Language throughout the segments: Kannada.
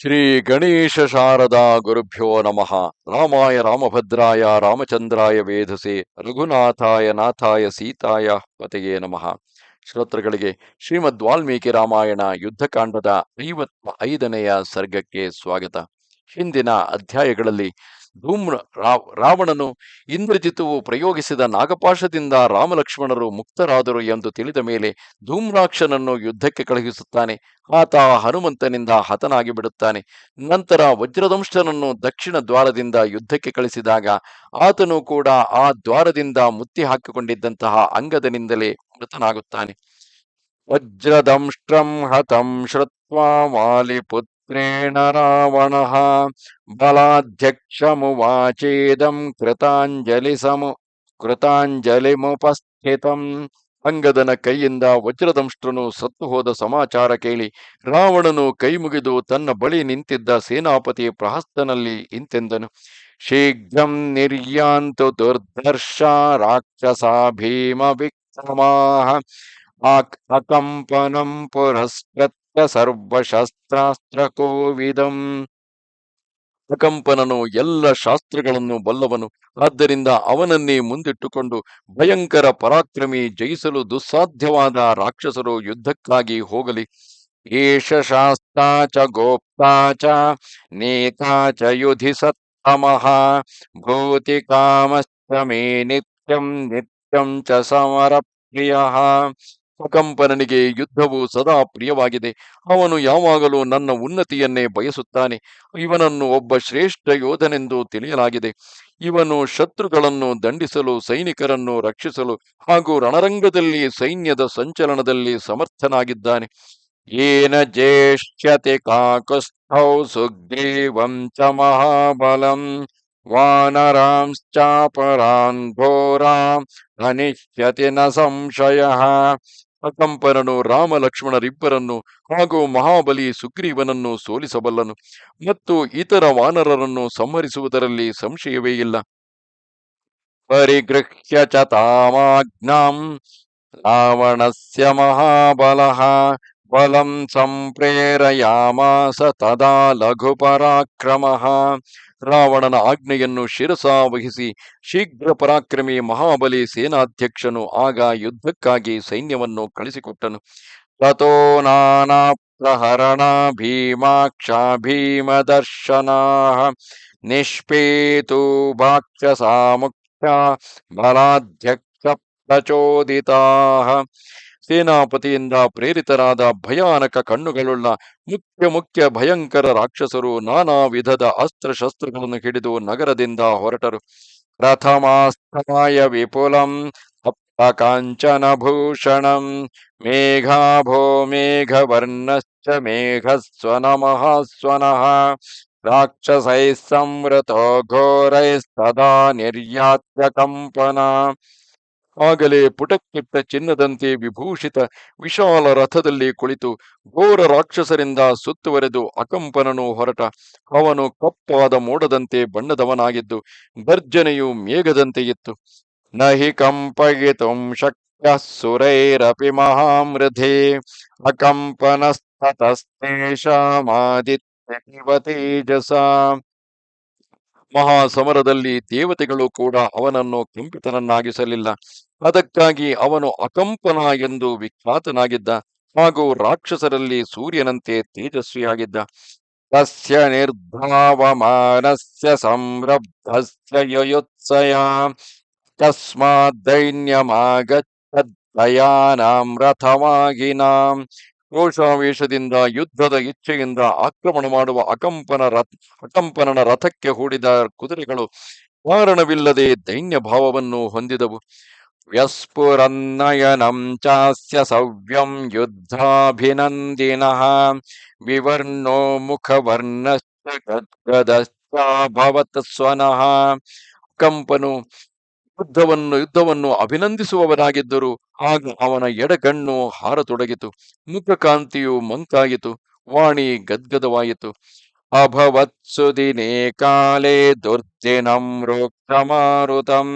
ಶ್ರೀ ಗಣೇಶ ಶಾರದಾ ಗುರುಭ್ಯೋ ನಮಃ. ರಾಮಾಯ ರಾಮಭದ್ರಾಯ, ರಾಮಚಂದ್ರಾಯ ವೇಧಸೆ ರಘುನಾಥಾಯ, ನಾಥಾಯ, ಸೀತಾಯ ಪತೆಯೇ ನಮಃ. ಶ್ರೋತೃಗಳಿಗೆ ಶ್ರೀಮದ್ ವಾಲ್ಮೀಕಿ ರಾಮಾಯಣ ಯುದ್ಧಕಾಂಡದ ಐವತ್ತ ಐದನೆಯ ಸರ್ಗಕ್ಕೆ ಸ್ವಾಗತ. ಹಿಂದಿನ ಅಧ್ಯಾಯಗಳಲ್ಲಿ ಧೂಮ್ರ ರಾವಣನು ಇಂದ್ರಜಿತುವು ಪ್ರಯೋಗಿಸಿದ ನಾಗಪಾಶದಿಂದ ರಾಮಲಕ್ಷ್ಮಣರು ಮುಕ್ತರಾದರು ಎಂದು ತಿಳಿದ ಮೇಲೆ ಧೂಮ್ರಾಕ್ಷನನ್ನು ಯುದ್ಧಕ್ಕೆ ಕಳುಹಿಸುತ್ತಾನೆ. ಆತ ಹನುಮಂತನಿಂದ ಹತನಾಗಿ ಬಿಡುತ್ತಾನೆ. ನಂತರ ವಜ್ರದಂಶನನ್ನು ದಕ್ಷಿಣ ದ್ವಾರದಿಂದ ಯುದ್ಧಕ್ಕೆ ಕಳಿಸಿದಾಗ ಆತನು ಕೂಡ ಆ ದ್ವಾರದಿಂದ ಮುತ್ತಿ ಹಾಕಿಕೊಂಡಿದ್ದಂತಹ ಅಂಗದನಿಂದಲೇ ಮೃತನಾಗುತ್ತಾನೆ. ವಜ್ರದಂಷ್ಟ್ರಂ ಹತಂ ವಾಲಿಪುತ್ರೇಣ ಬಲಾಧ್ಯಕ್ಷಮುವಾಚೇದಂ ಕೃತಾಂಜಲಿ ಸಮು ಕೃತಾಂಜಲಿಮುಪಸ್ಥಿತಂ ಅಂಗದನ ಕೈಯಿಂದ ವಜ್ರದಂಷ್ಟ್ರನು ಸತ್ತು ಹೋದ ಸಮಾಚಾರ ಕೇಳಿ ರಾವಣನು ಕೈ ಮುಗಿದು ತನ್ನ ಬಳಿ ನಿಂತಿದ್ದ ಸೇನಾಪತಿ ಪ್ರಹಸ್ತನಲ್ಲಿ ಇಂತೆಂದನು, ಶೀಘ್ರಂ ನಿರ್ಯಾಂತು ದುರ್ಧರ್ಷ ರಾಕ್ಷಸ ಭೀಮ ವಿಕ್ರಮಾ ಅಕಂಪನಂ ಪುರಸ್ಕೃತ್ಯ ಸರ್ವಶಸ್ತ್ರಾಸ್ತ್ರ ಕೋವಿದಂ ಅಕಂಪನನು ಎಲ್ಲ ಶಾಸ್ತ್ರಗಳನ್ನು ಬಲ್ಲವನು. ಆದ್ದರಿಂದ ಅವನನ್ನೇ ಮುಂದಿಟ್ಟುಕೊಂಡು ಭಯಂಕರ ಪರಾಕ್ರಮಿ ಜಯಿಸಲು ದುಸ್ಸಾಧ್ಯವಾದ ರಾಕ್ಷಸರು ಯುದ್ಧಕ್ಕಾಗಿ ಹೋಗಲಿ. ಏಷ ಶಾಸ್ತಾ ಚ, ಗೋಪ್ತಾ ಚ, ನೇತಾ ಚ, ಯುಧಿ ಸತ್ತಮಃ ಭೂತಿ ಕಾಮಶ್ಚ ಮೇ ನಿತ್ಯಂ ನಿತ್ಯಂ ಚ ಸಮರ ಪ್ರಿಯ ಅಕಂಪನನಿಗೆ ಯುದ್ಧವು ಸದಾ ಪ್ರಿಯವಾಗಿದೆ. ಅವನು ಯಾವಾಗಲೂ ನನ್ನ ಉನ್ನತಿಯನ್ನೇ ಬಯಸುತ್ತಾನೆ. ಇವನನ್ನು ಒಬ್ಬ ಶ್ರೇಷ್ಠ ಯೋಧನೆಂದು ತಿಳಿಯಲಾಗಿದೆ. ಇವನು ಶತ್ರುಗಳನ್ನು ದಂಡಿಸಲು, ಸೈನಿಕರನ್ನು ರಕ್ಷಿಸಲು ಹಾಗೂ ರಣರಂಗದಲ್ಲಿ ಸೈನ್ಯದ ಸಂಚಲನದಲ್ಲಿ ಸಮರ್ಥನಾಗಿದ್ದಾನೆ. ಏನ ಜೇಷ್ಯತೆ ಕಾಕಸ್ಥೌ ಸುಗ್ರೀವಂ ಚ ಮಹಾಬಲಂ ವಾನರಾಂಶ್ಚಾಪರಾನ್ ಘೋರಾಂ ಅನಿಶ್ಯತಿ ನ ಸಂಶಯ ಅಕಂಪನನು, ರಾಮ ಲಕ್ಷ್ಮಣರಿಬ್ಬರನ್ನು, ಹಾಗೂ ಮಹಾಬಲಿ ಸುಗ್ರೀವನನ್ನು ಸೋಲಿಸಬಲ್ಲನು. ಮತ್ತು ಇತರ ವಾನರರನ್ನು ಸಂಹರಿಸುವುದರಲ್ಲಿ ಸಂಶಯವೇ ಇಲ್ಲ. ಪರಿಗೃಹ್ಯ ಚ ತಾಮಾಜ್ಞಾಂ, ರಾವಣಸ್ಯ ಮಹಾಬಲಃ, ಬಲಂ ಸಂಪ್ರೇರಯಾಮಾಸ ತದಾ ಲಘು ಪರಾಕ್ರಮಃ ರಾವಣನ ಆಜ್ಞೆಯನ್ನು ಶಿರಸಾವಹಿಸಿ ಶೀಘ್ರ ಪರಾಕ್ರಮಿ ಮಹಾಬಲಿ ಸೇನಾಧ್ಯಕ್ಷನು ಆಗ ಯುದ್ಧಕ್ಕಾಗಿ ಸೈನ್ಯವನ್ನು ಕಳಿಸಿಕೊಟ್ಟನು. ತಥೋ ನಾನಾ ಪ್ರಹರಣ ಭೀಮಾಕ್ಷ ಭೀಮದರ್ಶನಾ ನಿಷ್ಪೇತು ಭಾಕ್ಷ ಬಲಾಧ್ಯಕ್ಷ ಪ್ರಚೋದಿತಾ ಸೇನಾಪತಿಯಿಂದ ಪ್ರೇರಿತರಾದ ಭಯಾನಕ ಕಣ್ಣುಗಳುಳ್ಳ ಮುಖ್ಯ ಮುಖ್ಯ ಭಯಂಕರ ರಾಕ್ಷಸರು ನಾನಾ ವಿಧದ ಅಸ್ತ್ರಶಸ್ತ್ರಗಳನ್ನು ಹಿಡಿದು ನಗರದಿಂದ ಹೊರಟರು. ರಥಮಾಸ್ತಮಾಯ ವಿಪುಲಂ ಸಪ್ತ ಕಾಂಚನ ಭೂಷಣಂ ಮೇಘಾಭೋ ಮೇಘವರ್ಣಶ್ಚ ಮೇಘಸ್ವನಮಃ ಸ್ವನಃ. ರಾಕ್ಷಸೈ ಸಂವೃತೋ ಘೋರೈಸ್ತದಾ ನಿರ್ಯಾತ್ಯ ಕಂಪನ ಆಗಲೇ ಪುಟಕ್ಕಿಟ್ಟ ಚಿನ್ನದಂತೆ ವಿಭೂಷಿತ ವಿಶಾಲ ರಥದಲ್ಲಿ ಕುಳಿತು ಘೋರ ರಾಕ್ಷಸರಿಂದ ಸುತ್ತುವರೆದು ಅಕಂಪನನು ಹೊರಟ. ಅವನು ಕಪ್ಪಾದ ಮೋಡದಂತೆ ಬಣ್ಣದವನಾಗಿದ್ದು ಗರ್ಜನೆಯು ಮೇಘದಂತೆ ಇತ್ತು. ನಹಿ ಕಂಪಯಿತುಂ ಶಕ್ಯ ಸುರೈರಪಿ ಮಹಾಮೃಧೆ ಅಕಂಪನಸ್ತತಸ್ತೇಷಾಮಾದಿತ್ಯವ ತೇಜಸ. ಮಹಾಸಮರದಲ್ಲಿ ದೇವತೆಗಳು ಕೂಡ ಅವನನ್ನು ಕಂಪಿತನನ್ನಾಗಿಸಲಿಲ್ಲ. ಅದಕ್ಕಾಗಿ ಅವನು ಅಕಂಪನ ಎಂದು ವಿಖ್ಯಾತನಾಗಿದ್ದ ಹಾಗೂ ರಾಕ್ಷಸರಲ್ಲಿ ಸೂರ್ಯನಂತೆ ತೇಜಸ್ವಿಯಾಗಿದ್ದ. ತಸ್ಯ ನಿರ್ಧಾವಮಾನಸ್ಯ ಸಂರಬ್ಧಸ್ಯ ಯಯುತ್ಸಯ. ರಥವಾಗಿ ರಥವಾಗಿನಾಂ. ರೋಷಾವೇಶದಿಂದ, ಯುದ್ಧದ ಇಚ್ಛೆಯಿಂದ ಆಕ್ರಮಣ ಮಾಡುವ ಅಕಂಪನ ರಥ, ಅಕಂಪನನ ರಥಕ್ಕೆ ಹೂಡಿದ ಕುದುರೆಗಳು ಕಾರಣವಿಲ್ಲದೆ ದೈನ್ಯ ಭಾವವನ್ನು ಹೊಂದಿದವು. ವ್ಯಸ್ಫುರನ್ನಯನಂ ಚಾಸ್ಯ ಸವ್ಯಂ ಯುದ್ಧಾಭಿನಂದಿನಃ ವಿವರ್ಣೋ ಗದ್ಗದಶ್ಚಾಭವತ್ ಸ್ವನಃ ಕಂಪನು ಯುದ್ಧವನ್ನು ಯುದ್ಧವನ್ನು ಅಭಿನಂದಿಸುವವನಾಗಿದ್ದರು ಆಗ ಅವನ ಎಡಗಣ್ಣು ಹಾರತೊಡಗಿತು, ಮುಖಕಾಂತಿಯು ಮಂಕಾಯಿತು ವಾಣಿ ಗದ್ಗದವಾಯಿತು. ಅಭವತ್ಸು ದಿನೇ ಕಾಲೇ ದುರ್ದಿನಂ ರೋಕ್ತಮಾರುತಂ,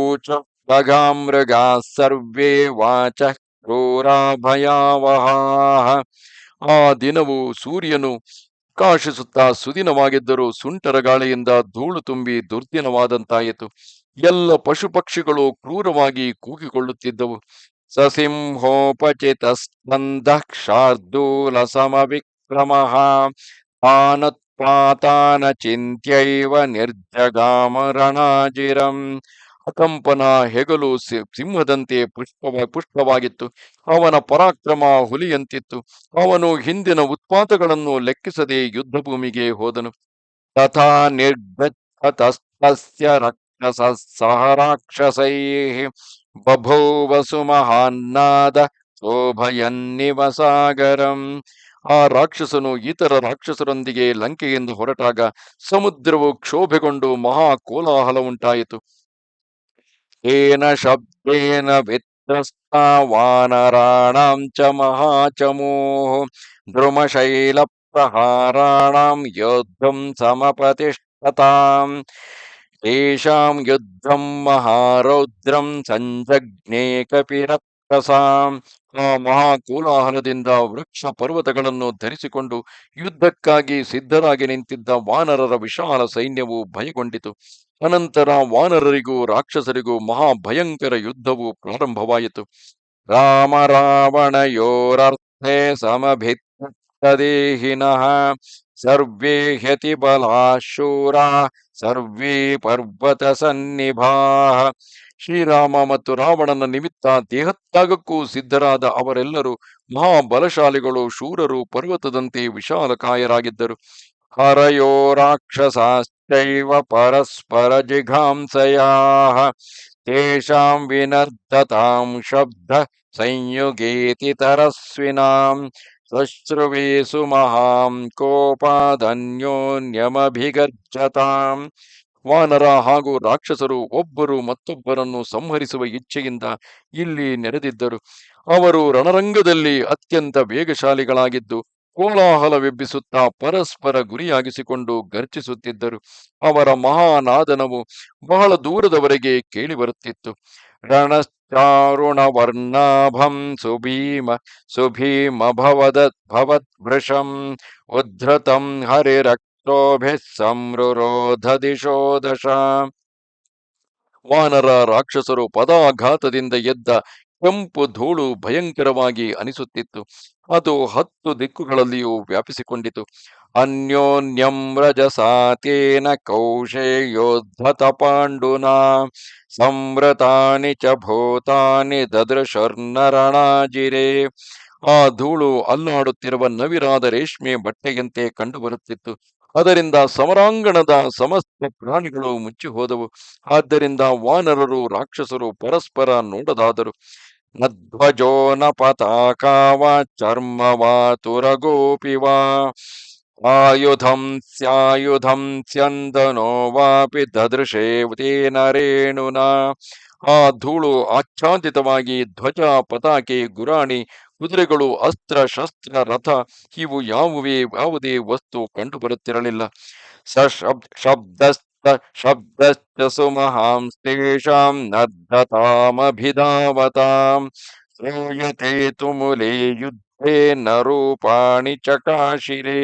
ಊಚ ಖಗಾಮೃಗಾ ಸರ್ವೇ ವಾಚ ಕ್ರೂರಾ ಭಯಾವಹ ಆ ದಿನವು ಸೂರ್ಯನು ಕಾಶಿಸುತ್ತಾ ಸುದಿನವಾಗಿದ್ದರೂ ಸುಂಟರ ಗಾಳಿಯಿಂದ ಧೂಳು ತುಂಬಿ ದುರ್ದಿನವಾದಂತಾಯಿತು. ಎಲ್ಲ ಪಶು ಪಕ್ಷಿಗಳು ಕ್ರೂರವಾಗಿ ಕೂಗಿಕೊಳ್ಳುತ್ತಿದ್ದವು. ಸಸಿಂಹೋಪಚಿತ ಸ್ಪಂದ ಶಾರ್ದೂಲ ಸಮವಿಕ್ರಮ ಆನತ್ಪಾತಾನ ಚಿಂತ್ಯೈವ ನಿರ್ಜಗಾಮ ರಣಾಜಿರಂ ಅಕಂಪನ ಹೆಗಲು ಸಿಂಹದಂತೆ ಪುಷ್ಪವ, ಪುಷ್ಪವಾಗಿತ್ತು. ಅವನ ಪರಾಕ್ರಮ ಹುಲಿಯಂತಿತ್ತು. ಅವನು ಹಿಂದಿನ ಉತ್ಪಾತಗಳನ್ನು ಲೆಕ್ಕಿಸದೆ ಯುದ್ಧ ಭೂಮಿಗೆ ಹೋದನು. ತಥಾ ನಿರ್ಗತಸ್ತಸ್ಯ ರಾಕ್ಷಸ ಸಹ ರಾಕ್ಷಸೈ ಬಭೂವಸು ಮಹಾನ್ನಾದ ಶೋಭಯನ್ನಿವ ಸಾಗರಂ ಆ ರಾಕ್ಷಸನು ಇತರ ರಾಕ್ಷಸರೊಂದಿಗೆ ಲಂಕೆಯಿಂದ ಹೊರಟಾಗ ಸಮುದ್ರವು ಕ್ಷೋಭೆಗೊಂಡು ಮಹಾ ಕೋಲಾಹಲ ಉಂಟಾಯಿತು. ಏನ ಶಬ್ದೇನ ವಿತ್ರಸ್ತ ವಾನರಾಣಾಂ ಚ ಮಹಾಚಮೋ ದ್ರುಮಶೈಲ ಪ್ರಹಾರಾಣಾಂ ಯೋದ್ಧಂ ಸಮಪತಿಷ್ಠತಾಂ ತೇಷಾಂ ಯುದ್ಧಂ ಮಹಾರೌದ್ರಂ ಸಂಜಜ್ಞೆ ಕಪಿರಪ್ರಸಾಂ ಆ ಮಹಾಕೋಲಾಹಲದಿಂದ ವೃಕ್ಷ ಪರ್ವತಗಳನ್ನು ಧರಿಸಿಕೊಂಡು ಯುದ್ಧಕ್ಕಾಗಿ ಸಿದ್ಧರಾಗಿ ನಿಂತಿದ್ದ ವಾನರರ ವಿಶಾಲ ಸೈನ್ಯವು ಭಯಗೊಂಡಿತು. ಅನಂತರ ವಾನರರಿಗೂ ರಾಕ್ಷಸರಿಗೂ ಮಹಾಭಯಂಕರ ಯುದ್ಧವು ಪ್ರಾರಂಭವಾಯಿತು. ರಾಮ ರಾವಣಯೋರರ್ಥೆ ಸಮಭಿತ್ತದೇಹಿನಃ ಸರ್ವೇ ಹ್ಯತಿ ಬಲಾಶೂರಾ, ಸರ್ವೇ ಪರ್ವತ ಸನ್ನಿಭಾ ಶ್ರೀರಾಮ ಮತ್ತು ರಾವಣನ ನಿಮಿತ್ತ ದೇಹತ್ಯಾಗಕ್ಕೂ ಸಿದ್ಧರಾದ ಅವರೆಲ್ಲರೂ ಮಹಾಬಲಶಾಲಿಗಳು ಶೂರರು ಪರ್ವತದಂತೆ ವಿಶಾಲಕಾಯರಾಗಿದ್ದರು. ಹರಯೋ ರಾಕ್ಷಸಾಶ್ಚೈವ ಪರಸ್ಪರ ಜಿಘಾಂಸಯಾ ತೇಷಾಂ ವಿನರ್ಧತಾಂ ಶಬ್ದ ಸಂಯುಗೇತಿ ತರಸ್ವಿನಾಂ. ಶ್ರುವೇಸು ಮಹಾಂ ಕೋಪಾದನ್ಯೋನ್ಯಮಭಿಗರ್ಜತಾಂ. ವಾನರ ಹಾಗೂ ರಾಕ್ಷಸರು ಒಬ್ಬರು ಮತ್ತೊಬ್ಬರನ್ನು ಸಂಹರಿಸುವ ಇಚ್ಛೆಯಿಂದ ಇಲ್ಲಿ ನೆರೆದಿದ್ದರು. ಅವರು ರಣರಂಗದಲ್ಲಿ ಅತ್ಯಂತ ವೇಗಶಾಲಿಗಳಾಗಿದ್ದು ಕೋಲಾಹಲವೆಬ್ಬಿಸುತ್ತಾ ಪರಸ್ಪರ ಗುರಿಯಾಗಿಸಿಕೊಂಡು ಗರ್ಜಿಸುತ್ತಿದ್ದರು. ಅವರ ಮಹಾನಾದನವು ಬಹಳ ದೂರದವರೆಗೆ ಕೇಳಿಬರುತ್ತಿತ್ತು. ಭವತ್ ಭವದ್ಭೃಶಂ ಉದ್ಧತಂ ಹರಿರಕ್ತೋಭಿ ಸಂರುರೋಧ ದಿಶೋ ದಶ ವಾನರ ರಾಕ್ಷಸರು ಪದಾಘಾತದಿಂದ ಎದ್ದ ಕೆಂಪು ಧೂಳು ಭಯಂಕರವಾಗಿ ಅನಿಸುತ್ತಿತ್ತು. ಅದು ಹತ್ತು ದಿಕ್ಕುಗಳಲ್ಲಿಯೂ ವ್ಯಾಪಿಸಿಕೊಂಡಿತು. ಅನ್ಯೋನ್ಯಂ ರಜಸಾತೇನ ಕೌಶೇಯೋದ್ಧತ ಪಾಂಡುನಾ ಸಂವ್ರತಾನಿ ಚ ಭೂತಾನಿ ದದೃಶರ್ನರಣಾಜಿರೇ ಆ ಧೂಳು ಅಲ್ಲಾಡುತ್ತಿರುವ ನವಿರಾದ ರೇಷ್ಮೆ ಬಟ್ಟೆಯಂತೆ ಕಂಡುಬರುತ್ತಿತ್ತು. ಅದರಿಂದ ಸಮರಾಂಗಣದ ಸಮಸ್ತ ಪ್ರಾಣಿಗಳು ಮುಚ್ಚಿ ಹೋದವು ಆದ್ದರಿಂದ ವಾನರರು, ರಾಕ್ಷಸರು ಪರಸ್ಪರ ನೋಡದಾದರು. ನಧ್ವಜೋ ನ ಪತಾಕಾವ ಚರ್ಮವಾ ತುರಗೋಪಿವಾ. ಆಯುಧಂ ಸ್ಯಾಯುಧಂ ಸ್ಯಂದನೋ ವಾಪಿ ದದೃಶೇ ತೇನ ರೇಣುನಾ ಆ ಧೂಳು ಆಚ್ಛಾದಿತವಾಗಿ ಧ್ವಜ ಪತಾಕೆ ಗುರಾಣಿ ಕುದುರೆಗಳು ಅಸ್ತ್ರ ಶಸ್ತ್ರ ರಥ, ಇವು ಯಾವುವೇ, ಯಾವುದೇ ವಸ್ತು ಕಂಡುಬರುತ್ತಿರಲಿಲ್ಲ। ಸ ಶಬ್ ಶಬ್ದಸ್ತ ಸುಮಹಾಂಸ್ತೇಷಾಂ ನರ್ಧತಾಮಭಿಧಾವತಾಂ ಶ್ರೂಯತೆ ತುಮುಲೆ ಯುದ್ಧೇ ನ ರೂಪಾಣಿ ಚಕಾಶಿರೆ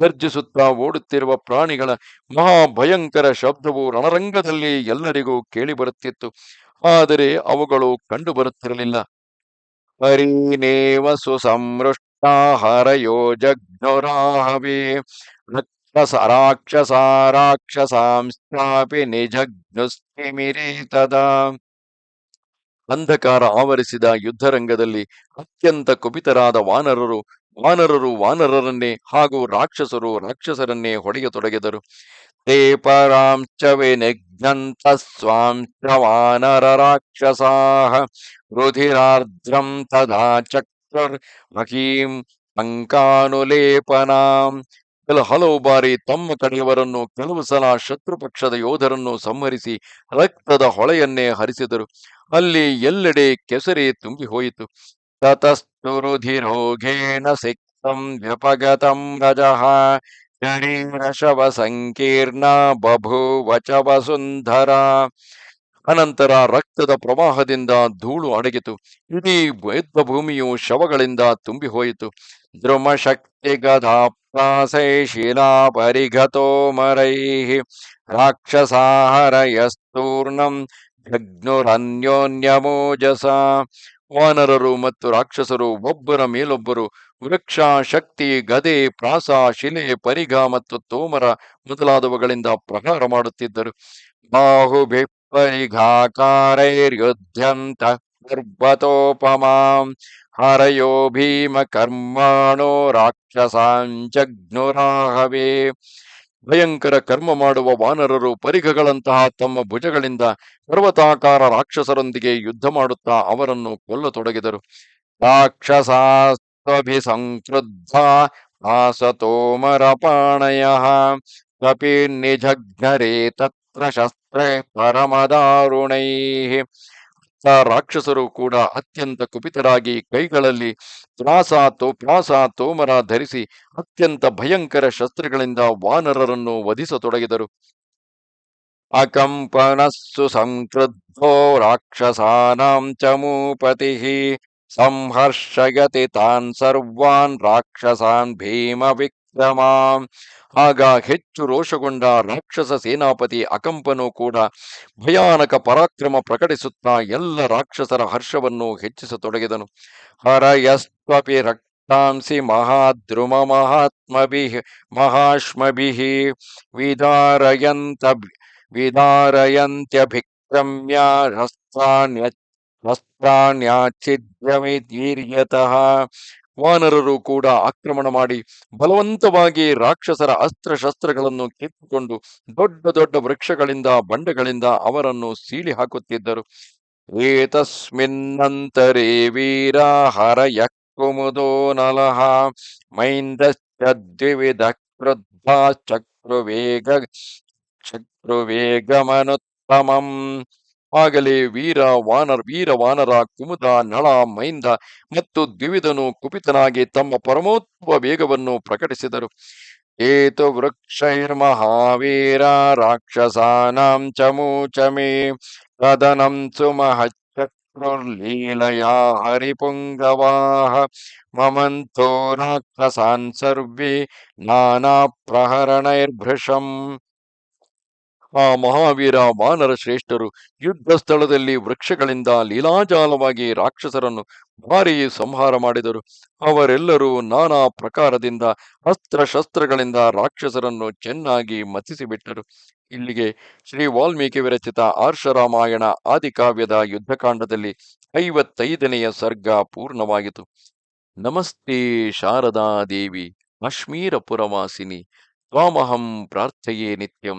ಗರ್ಜಿಸುತ್ತಾ ಓಡುತ್ತಿರುವ ಪ್ರಾಣಿಗಳ ಮಹಾಭಯಂಕರ ಶಬ್ದವು ರಣರಂಗದಲ್ಲಿ ಎಲ್ಲರಿಗೂ ಕೇಳಿಬರುತ್ತಿತ್ತು ಆದರೆ ಅವುಗಳು ಕಂಡು ಕಂಡುಬರುತ್ತಿರಲಿಲ್ಲ ಹರಿನೇವ ಸುಸಂಮೃಷ್ಟಾ ಹರಯೋ ಜಘ್ನುರಾಹವೇ ರಾಕ್ಷಸ ರಾಕ್ಷಸ ರಾಕ್ಷಸಾಂಸ್ಥಾಪಿ ನಿಜಘ್ನುಸ್ತಿಮಿರೇ ತದಾ. ಅಂಧಕಾರ ಆವರಿಸಿದ ಯುದ್ಧರಂಗದಲ್ಲಿ ಅತ್ಯಂತ ಕುಪಿತರಾದ ವಾನರರು ವಾನರರು ವಾನರರನ್ನೇ ಹಾಗೂ ರಾಕ್ಷಸರು ರಾಕ್ಷಸರನ್ನೇ ಹೊಡೆಯತೊಡಗಿದರು. ತೇ ಪರಾಂಚವೆ ನಿಘ್ನಂತ ಸ್ವಾಂಶ ವಾನರ ರಾಕ್ಷಸಾಹ ರುಧಿರಾರ್ದ್ರಂ ತದಾ ಚಕ್ರ ಮಹೀಂ ಅಂಕಾನುಲೇಪನಾಂ. ಕೆಲ ಹಲವು ಬಾರಿ ತಮ್ಮ ಕಡೆಯವರನ್ನು ಕೆಲವು ಸಲ ಶತ್ರು ಪಕ್ಷದ ಯೋಧರನ್ನು ಸಂಹರಿಸಿ ರಕ್ತದ ಹೊಳೆಯನ್ನೇ ಹರಿಸಿದರು. ಅಲ್ಲಿ ಎಲ್ಲೆಡೆ ಕೆಸರಿ ತುಂಬಿ ಹೋಯಿತು. ತತಸ್ತುರುಧಿರೋಘೇಣ ಸಿಕ್ತಂ ವ್ಯಪಗತಂ ರಜಃ, ಶರೀರಶವ ಸಂಕೀರ್ಣ ಬಭೂವಚ ವಸುಂಧರ ಅನಂತರ ರಕ್ತದ ಪ್ರವಾಹದಿಂದ ಧೂಳು ಅಡಗಿತು. ಇಡೀ ವೈದ್ಯ ಭೂಮಿಯು ಶವಗಳಿಂದ ತುಂಬಿ ಹೋಯಿತು. ದ್ರುಮಶಕ್ತಿ ಗದಾಪ್ರಾಸೈ ಶಿಲಾ ಪರಿಘತೋ ಮರೈ. ರಾಕ್ಷಸಾಹರಯಸ್ತೂರ್ಣಂ ಜಗ್ನುರನ್ಯೋನ್യമೋಜಸ ವಾನರರು ಮತ್ತು ರಾಕ್ಷಸರು, ಒಬ್ಬರ ಮೇಲೊಬ್ಬರು ವೃಕ್ಷ ಶಕ್ತಿ ಗದೆ, ಪ್ರಾಸ, ಶಿಲೆ, ಪರಿಘ ಮತ್ತು ತೋಮರ ಮೊದಲಾದವುಗಳಿಂದ ಪ್ರಹಾರ ಮಾಡುತ್ತಿದ್ದರು. ಬಾಹುಭಿ ಪರಿಘಾಕಾರೈರ್ಯುಧ್ಯಂತ ಪರ್ವತೋಪಮಾಂ. ಹರಯೋ ಭೀಮ ಕರ್ಮಾಣೋ ರಾಕ್ಷಸಾಂಜಗ್ನುರಾಹವೇ ಭಯಂಕರ ಕರ್ಮ ಮಾಡುವ ವಾನರರು ಪರಿಘಗಳಂತಹ ತಮ್ಮ ಭುಜಗಳಿಂದ ಪರ್ವತಾಕಾರ ರಾಕ್ಷಸರೊಂದಿಗೆ ಯುದ್ಧ ಮಾಡುತ್ತಾ ಅವರನ್ನು ಕೊಲ್ಲತೊಡಗಿದರು. ರಾಕ್ಷಸಾಸ್ತ್ವಭಿಸಂಕ್ರುದ್ಧ ಆಸತೋಮರಪಾಣಯ ನಿಜಗ್ನರೇ ತತ್ರ ಶಸ್ತ್ರೇ ಪರಮದಾರುಣೈ. ರಾಕ್ಷಸರು ಕೂಡ ಅತ್ಯಂತ ಕುಪಿತರಾಗಿ ಕೈಗಳಲ್ಲಿ ತ್ರಾಸ ತೋಪ್ರಾಸ ತೋಮರ ಧರಿಸಿ ಅತ್ಯಂತ ಭಯಂಕರ ಶಸ್ತ್ರಗಳಿಂದ ವಾನರರನ್ನು ವಧಿಸತೊಡಗಿದರು. ಅಕಂಪನಸ್ಸು ಸಂಕೃದ್ಧೋ ರಾಕ್ಷಸಾನಾಂ ಚಮೂಪತಿ ಸಂಹರ್ಷಗತಿ ತಾನ್ ಸರ್ವಾನ್ ರಾಕ್ಷಸಾನ್ ಭೀಮ ವಿಕ್ರಮಾಂ. ಆಗ ಹೆಚ್ಚು ರೋಷಗೊಂಡ ರಾಕ್ಷಸ ಸೇನಾಪತಿ ಅಕಂಪನು ಕೂಡ ಭಯಾನಕ ಪರಾಕ್ರಮ ಪ್ರಕಟಿಸುತ್ತಾ ಎಲ್ಲ ರಾಕ್ಷಸರ ಹರ್ಷವನ್ನು ಹೆಚ್ಚಿಸತೊಡಗಿದನು. ಹರಯಸ್ವಪಿ ರಕ್ತಾಂಸಿ ಮಹಾದ್ರುಮ ಮಹಾತ್ಮಭಿ ಮಹಾಶ್ಮಭಿ ವಿದಾರಯಂತ ವಿದಾರಯಂತ್ಯಭಿಕ್ರಮ್ಯ ಹಸ್ತಾನ್ಯ ಹಸ್ತಾನ್ಯಾಚ್ಛಿದ್ಯಮಿದೀರ್ಯತಃ ವಾನರರು ಕೂಡ ಆಕ್ರಮಣ ಮಾಡಿ ಬಲವಂತವಾಗಿ ರಾಕ್ಷಸರ ಅಸ್ತ್ರಶಸ್ತ್ರಗಳನ್ನು ಕಿತ್ತುಕೊಂಡು ದೊಡ್ಡ ದೊಡ್ಡ ವೃಕ್ಷಗಳಿಂದ, ಬಂಡೆಗಳಿಂದ ಅವರನ್ನು ಸೀಳಿ ಹಾಕುತ್ತಿದ್ದರು. ಏತಸ್ಮಿನ್ನಂತರೇ ವೀರ ಹರಯ ಕುಮುದೋ ನಲಹ ಮೈಂದ್ವಿಧ ಕ್ರುದ್ಧ ಚಕ್ರುವೇಗ ಚಕ್ರುವೇಗಮನುತ್ತಮಂ ಆಗಲೇ ವೀರ ವಾನರ ವೀರ ವಾನರ ಕುಮುದ ನಳ ಮೈಂದ ಮತ್ತು ದ್ವಿವಿಧನು ಕುಪಿತನಾಗಿ ತಮ್ಮ ಪರಮೋತ್ವ ವೇಗವನ್ನು ಪ್ರಕಟಿಸಿದರು. ಏತು ವೃಕ್ಷೈರ್ಮಹಾವೀರ ರಾಕ್ಷಸಾನಾಂ ಚಮೂಚಮೇ ಕದನಂ ಸುಮಹಚ್ಚಕ್ರುರ್ಲೀಲಯಾ ಹರಿಪುಂಗವಾಹ ಮಮಂತೋ ರಾಕ್ಷಸಾನ್ ಸರ್ವೇ ನಾನಾ ಪ್ರಹರಣೈರ್ಭೃಶಂ ಆ ಮಹಾವೀರ ವಾನರ ಶ್ರೇಷ್ಠರು ಯುದ್ಧ ಸ್ಥಳದಲ್ಲಿ ವೃಕ್ಷಗಳಿಂದ ಲೀಲಾಜಾಲವಾಗಿ ರಾಕ್ಷಸರನ್ನು ಭಾರೀ ಸಂಹಾರ ಮಾಡಿದರು. ಅವರೆಲ್ಲರೂ ನಾನಾ ಪ್ರಕಾರದಿಂದ ಅಸ್ತ್ರಶಸ್ತ್ರಗಳಿಂದ ರಾಕ್ಷಸರನ್ನು ಚೆನ್ನಾಗಿ ಮತಿಸಿಬಿಟ್ಟರು. ಇಲ್ಲಿಗೆ ಶ್ರೀ ವಾಲ್ಮೀಕಿ ವಿರಚಿತ ಆರ್ಷರಾಮಾಯಣ ಆದಿಕಾವ್ಯದ ಯುದ್ಧಕಾಂಡದಲ್ಲಿ ಐವತ್ತೈದನೆಯ ಸರ್ಗ ಪೂರ್ಣವಾಯಿತು ನಮಸ್ತೆ ಶಾರದಾ ದೇವಿ ಕಾಶ್ಮೀರ ಪುರವಾಸಿನಿ ತ್ವಾಮಹಂ ಪ್ರಾರ್ಥಯೇ ನಿತ್ಯಂ.